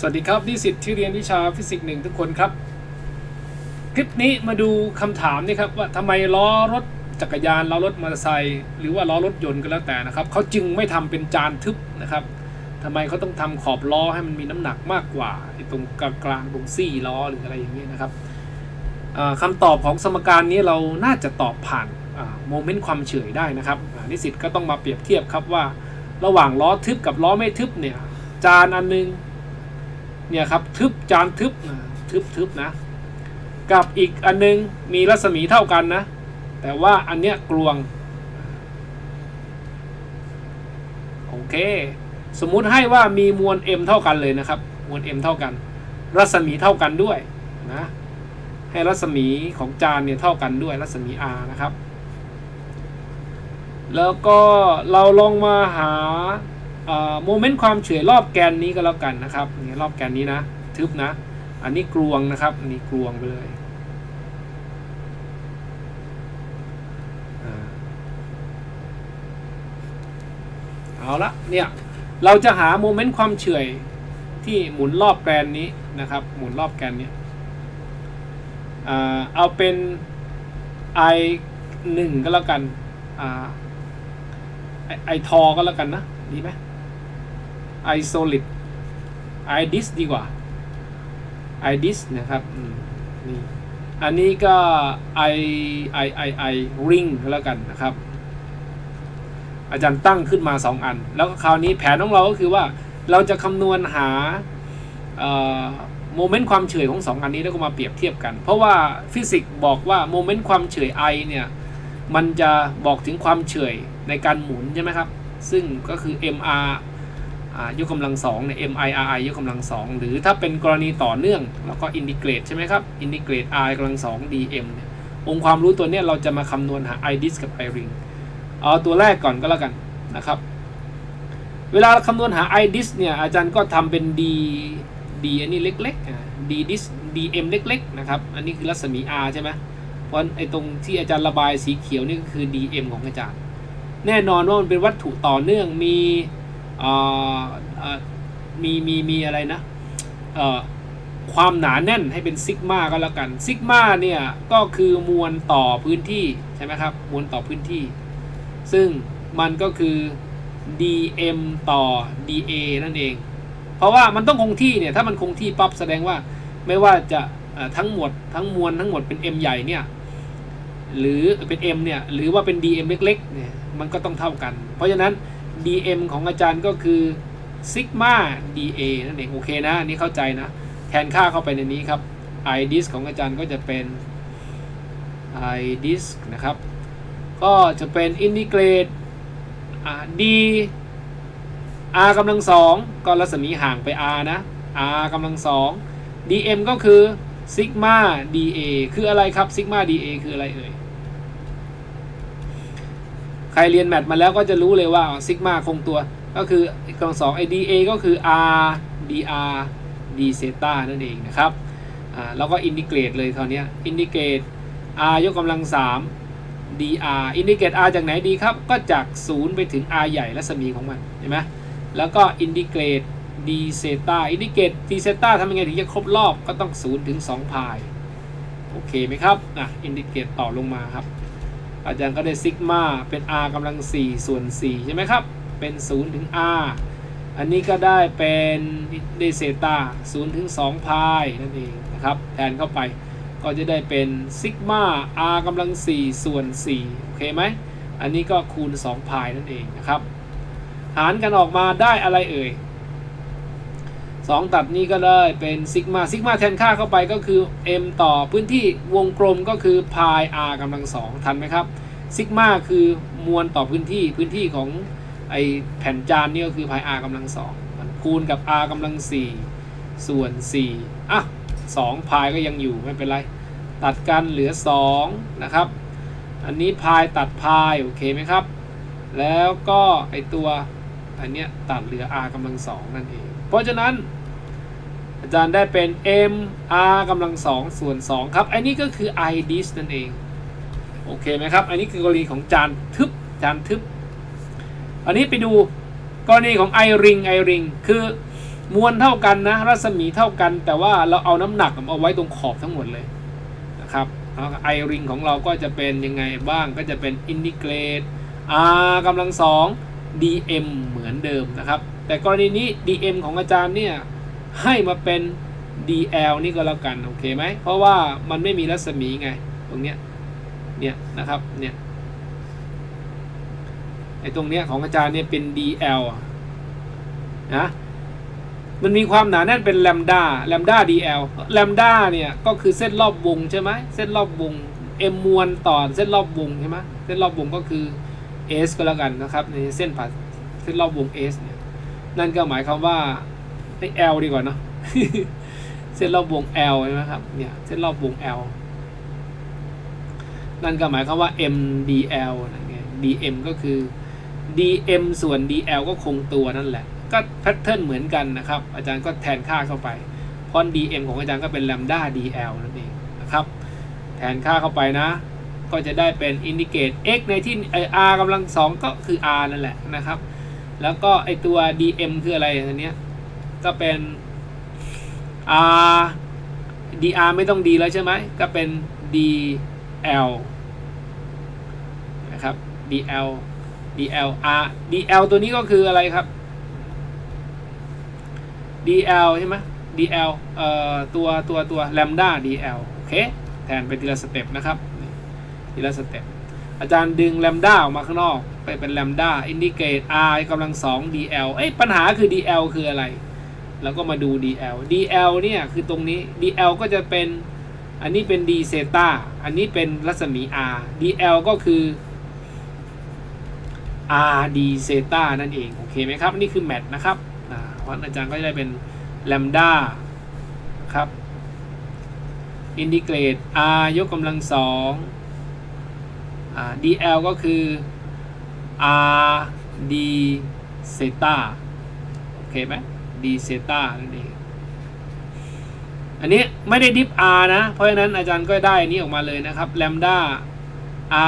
สวัสดีครับนิสิตที่เรียนวิชาฟิสิกส์หนึ่งทุกคนครับ คลิปนี้มาดูคำถามนี่ครับว่าทำไมล้อรถจักรยานล้อรถมอเตอร์ไซค์หรือว่าล้อรถยนต์ก็แล้วแต่นะครับเขาจึงไม่ทำเป็นจานทึบนะครับทำไมเขาต้องทำขอบล้อให้มันมีน้ำหนักมากกว่าตรงกลางกลางตรงซี่ล้อหรืออะไรอย่างเงี้ยนะครับอ่าคำตอบของสมการนี้เราน่าจะตอบผ่านโมเมนต์ความเฉยได้นะครับนิสิตก็ต้องมาเปรียบเทียบครับว่า ระหว่างล้อทึบกับล้อไม่ทึบเนี่ยจานอันนึง เนี่ยครับทึบจานทึบทึบทึบนะ กับอีกอันนึงมีรัศมีเท่ากันนะ แต่ว่าอันเนี้ยกลวง โอเค สมมุติให้ว่ามีมวล m เท่ากันเลยนะครับ มวล m เท่ากัน รัศมีเท่ากันด้วยนะให้รัศมีของจานเนี่ยเท่ากันด้วยรัศมี r นะครับ แล้วก็เราลองมาหา โมเมนต์ความเฉื่อยรอบแกนนี้ก็แล้วกันนะครับนี่รอบแกนนี้นะ ทึบนะ อันนี้กลวงนะครับ อันนี้กลวงไปเลยเอาละเนี่ยเราจะหาโมเมนต์ความเฉื่อยที่หมุนรอบแกนนี้นะครับ หมุนรอบแกนนี้เอาเป็น i หนึ่งก็แล้วกันไอทอก็แล้วกันนะ ดีไหม ไอโซลิดไอดิสดีกว่าไอดิสนะครับนี่อันนี้ก็ไอไอไอไอริงแล้วกันนะครับ อาจารย์ตั้งขึ้นมา 2 อัน แล้วคราวนี้แผนของเราก็คือว่าเราจะคำนวณหาโมเมนต์ความเฉยของ 2 อันนี้แล้วก็มาเปรียบเทียบกัน เพราะว่าฟิสิกส์บอกว่าโมเมนต์ความเฉย I เนี่ยมันจะบอกถึงความเฉยในการหมุนใช่ไหมครับ ซึ่งก็คือ mr ยกกำลังสองเนี่ย miri ยกกำลังสองหรือถ้าเป็นกรณีต่อเนื่อง แล้วก็อินทิเกรตใช่ไหมครับอินทิเกรต i กำลังสอง dm เนี่ยองค์ความรู้ตัวเนี้ยเราจะมาคำนวณหา i dis กับ i ring เอาตัวแรกก่อนก็แล้วกันนะครับเวลาคำนวณหา i dis เนี่ยอาจารย์ก็ทำเป็น d d อันนี้เล็กๆ D DIS dm เล็กๆนะครับอันนี้คือรัศมี r ใช่ไหมเพราะไอ้ตรงที่อาจารย์ระบายสีเขียวนี่ก็คือ dm ของอาจารย์ แน่นอนว่ามันเป็นวัตถุต่อเนื่องมี มีมีมีอะไรนะความหนาแน่นให้เป็นซิกมาก็แล้วกันซิกมาเนี่ยก็คือมวลต่อพื้นที่ใช่ไหมครับมวลต่อพื้นที่ ซึ่งมันก็คือ dm ต่อ da นั่นเอง เพราะว่ามันต้องคงที่เนี่ยถ้ามันคงที่ปั๊บแสดงว่าไม่ว่าจะทั้งหมดทั้งมวลทั้งหมดเป็น m ใหญ่เนี่ยหรือเป็น m เนี่ยหรือว่าเป็น dm เล็กๆเนี่ยมันก็ต้องเท่ากัน เพราะฉะนั้น dm ของอาจารย์ก็คือซิกมา da นั่นเองโอเคนะอันนี้เข้าใจนะ แทนค่าเข้าไปในนี้ครับ i dis ของอาจารย์ก็จะเป็น i dis นะครับ ก็จะเป็นอินทิเกรต d r กำลังสองก็รัศมีห่างไป r นะ r กำลังสอง dm ก็คือซิกมา da คืออะไรครับซิกมา da คืออะไรเอ่ย ใครเรียนแมทมาแล้วก็จะรู้เลยว่าซิกมาคงตัวก็คือกำลังสองไอ da ก็คือ r dr d เซตานั่นเองนะครับอ่าแล้วก็อินทิเกรตเลยคราวนี้อินทิเกรต r ยกกำลังสาม dr อินทิเกรต r จากไหนดีครับ ก็จาก 0 ไปถึง r ใหญ่รัศมีของมันเห็นไหมแล้วก็อินทิเกรต d เซตาอินทิเกรต d เซตาทำยังไงถึงจะครบรอบก็ต้อง 0 ถึง 2 พาย โอเคไหมครับอะอินทิเกรตต่อลงมาครับ อาจารย์ก็ได้ซิกมาเป็น r กำลัง 4 ส่วน4ใช่ไหมครับ เป็น 0 ถึง r อันนี้ก็ได้เป็นเดเซตา0ถึง2พายนั่นเองนะครับแทนเข้าไปก็จะได้เป็นซิกมา r กำลัง 4 ส่วน4โอเคไหมอันนี้ก็คูณ2พายนั่นเองนะครับ หารกันออกมาได้อะไรเอ่ย 2 ตัดนี้ก็ได้เป็นซิกมาซิกมาแทนค่าเข้าไปก็คือ m ต่อพื้นที่วงกลมก็คือพาย r กำลัง2ทันไหมครับซิกมาคือมวลต่อพื้นที่พื้นที่ของไอแผ่นจานนี่ก็คือพาย r กำลัง2มันคูณกับ r กำลัง4ส่วน4อะ2พายก็ยังอยู่ไม่เป็นไรตัดกันเหลือ 2 นะครับ อันนี้พายตัดพายโอเคไหมครับ แล้วก็ไอตัวอันเนี้ยตัดเหลือ r กำลัง2นั่นเอง เพราะฉะนั้น อาจารย์ได้เป็น m r กำลัง2ส่วน2ครับ อันนี้ก็คือ i dis นั่นเอง โอเคไหมครับ อันนี้คือกรณีของจานทึบ จานทึบ อันนี้ไปดูกรณีของ i ring i ring คือมวลเท่ากันนะ รัศมีเท่ากัน แต่ว่าเราเอาน้ำหนักเอาไว้ตรงขอบทั้งหมดเลยนะครับไอริงของเราก็จะเป็นยังไงบ้างก็จะเป็นอินดิเกรต r กำลังสอง dm เหมือนเดิมนะครับ แต่กรณีนี้ dm ของอาจารย์เนี่ย ให้มาเป็น dl นี่ก็แล้วกันโอเคไหมเพราะว่ามันไม่มีรัศมีไงตรงเนี้ยเนี่ยนะครับเนี่ยไอ้ตรงเนี้ยของอาจารย์เนี่ยเป็น dl นะมันมีความหนาแน่นเป็นแลมดาแลมดา dl แลมดาเนี่ยก็คือเส้นรอบวงใช่ไหมเส้นรอบวง m มวลต่อเส้นรอบวงใช่ไหมเส้นรอบวงก็คือ s ก็แล้วกันนะครับในเส้นผ่าเส้นรอบวง s เนี่ยนั่นก็หมายความว่า ไอ้ l ดีกว่าเนาะเส้นรอบวง L ใช่ไหมครับเนี่ยเส้นรอบวง L นั่นก็หมายความว่า MDL นั่นไง DM ก็คือ DM ส่วน DL ก็คงตัวนั่นแหละ ก็แพทเทิร์นเหมือนกันนะครับ อาจารย์ก็แทนค่าเข้าไปเพราะ DM ของอาจารย์ก็เป็น lambda DL นั่นเองนะครับ แทนค่าเข้าไปนะ ก็จะได้เป็น indicate x ในที่ไอ r กำลังสองก็คือ r นั่นแหละนะครับ แล้วก็ไอตัว dm คืออะไรอันเนี้ย ก็เป็น r dr ไม่ต้อง d แล้วใช่ไหมก็เป็น dl นะครับ dl dl r dl ตัวนี้ก็คืออะไรครับ dl ใช่ไหม dl เอ่อตัวตัวตัว lambda dl โอเค แทนไปทีละสเต็ปนะครับทีละสเต็ปอาจารย์ดึง lambda ออกมาข้างนอก ไปเป็น lambda indicate r กำลังสอง dl เอ้ยปัญหาคือ dl คืออะไร แล้วก็มาดู dl dl เนี่ยคือตรงนี้ dl ก็จะเป็นอันนี้เป็น d เซตาอันนี้เป็นรัศมี r dl ก็คือ r d เซตานั่นเอง โอเคไหมครับ นี่คือแมทนะครับอ่าเพราะอาจารย์ก็จะได้เป็น lambda ครับอินทิเกรต r ยกกำลังสอง dl ก็คือ r d เซตาโอเคไหม d เซตานั่นเอง อันนี้ไม่ได้ดิฟ r นะ เพราะฉะนั้นอาจารย์ก็ได้อันนี้ออกมาเลยนะครับ lambda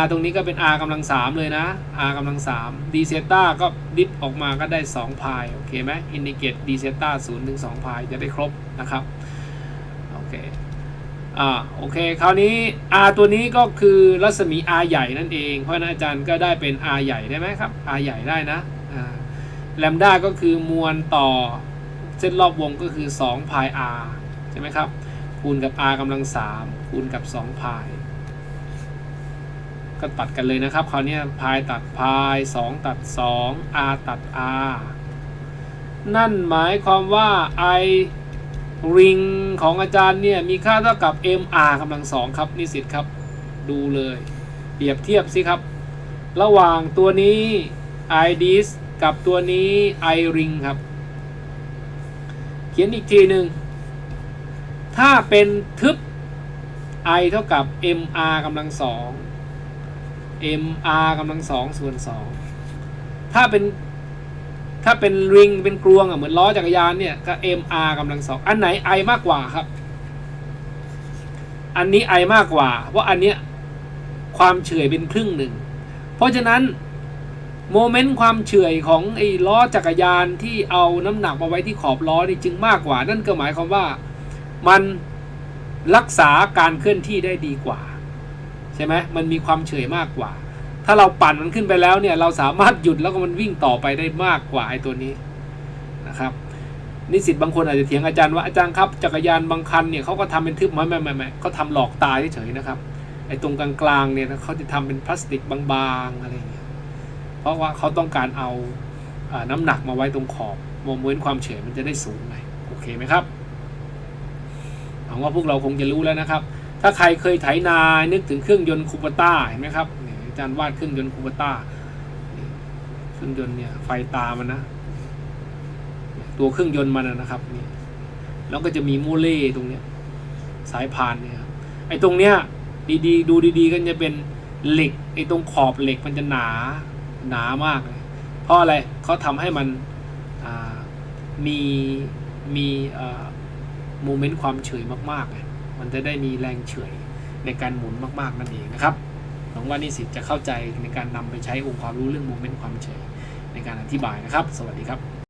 r ตรงนี้ก็เป็น r กำลังสามเลยนะ r กำลังสาม d เซตาก็ดิฟออกมาก็ได้2พายโอเคไหมอินดิเกต d เซตา0ถึง2พายจะได้ครบนะครับ โอเค อ่า โอเค คราวนี้ r ตัวนี้ก็คือรัศมี r ใหญ่นั่นเอง เพราะฉะนั้นอาจารย์ก็ได้เป็น r ใหญ่ได้ไหมครับ r ใหญ่ได้นะ อ่า แลมด้าก็คือมวลต่อ เส้นรอบวงก็คือ2พาย r ใช่ไหมครับ คูณกับ r กำลัง 3 คูณกับ2พายก็ตัดกันเลยนะครับ คราวนี้พายตัดพาย2ตัด 2 r ตัด r นั่นหมายความว่า i ริงของอาจารย์เนี่ยมีค่าเท่ากับ mr กำลัง 2 ครับนิสิตครับ ดูเลย เปรียบเทียบสิครับ ระหว่างตัวนี้ i dis กับตัวนี้ i ring ครับ ขียนอีกทีหนึ่งถ้าเป็นทึบ i เท่ากับ mr กำลังสอง mr กำลังสองส่วนสองถ้าเป็นถ้าเป็นริงเป็นกลวงอะเหมือนล้อจักรยานเนี่ยก็ mr กำลังสองอันไหน i มากกว่าครับ อันนี้ i มากกว่า เพราะอันเนี้ยความเฉื่อยเป็นครึ่งหนึ่ง เพราะฉะนั้น โมเมนต์ความเฉื่อยของไอ้ล้อจักรยานที่เอาน้ำหนักมาไว้ที่ขอบล้อนี่จึงมากกว่า นั่นก็หมายความว่ามันรักษาการเคลื่อนที่ได้ดีกว่า ใช่ไหมมันมีความเฉื่อยมากกว่า ถ้าเราปั่นมันขึ้นไปแล้วเนี่ยเราสามารถหยุดแล้วก็มันวิ่งต่อไปได้มากกว่าไอ้ตัวนี้นะครับ นิสิตบางคนอาจจะเถียงอาจารย์ว่าอาจารย์ครับจักรยานบางคันเนี่ยเขาก็ทำเป็นทึบไม่ไม่ไม่ไม่เขาทำหลอกตาเฉยๆนะครับไอ้ตรงกลางๆเนี่ยเขาจะทำเป็นพลาสติกบางๆอะไรอย่างเงี้ย ราะว่าเขาต้องการเอาน้ำหนักมาไว้ตรงขอบโมเมนความเฉยมันจะได้สูงไงโอเคไหมครับหวังว่าพวกเราคงจะรู้แล้วนะครับ ถ้าใครเคยไถนา นึกถึงเครื่องยนต์คูปต้าเห็นไหมครับนี่อาจารย์วาดเครื่องยนต์คูปต้าเครื่องยนต์เนี่ยไฟตามันนะตัวเครื่องยนต์มันนะครับนี่แล้วก็จะมีโมเล่ตรงเนี้ยสายพานเนี่ยไอ้ตรงเนี้ยดีๆดูดีๆ ก็จะเป็นเหล็กไอ้ตรงขอบเหล็กมันจะหนา หนามากเลยเพราะอะไรเขาทำให้มันมีมีโมเมนต์ความเฉยมากๆเลยมันจะได้มีแรงเฉยในการหมุนมากๆนั่นเองนะครับหวังว่านิสิตจะเข้าใจในการนำไปใช้องค์ความรู้เรื่องโมเมนต์ความเฉยในการอธิบายนะครับ สวัสดีครับ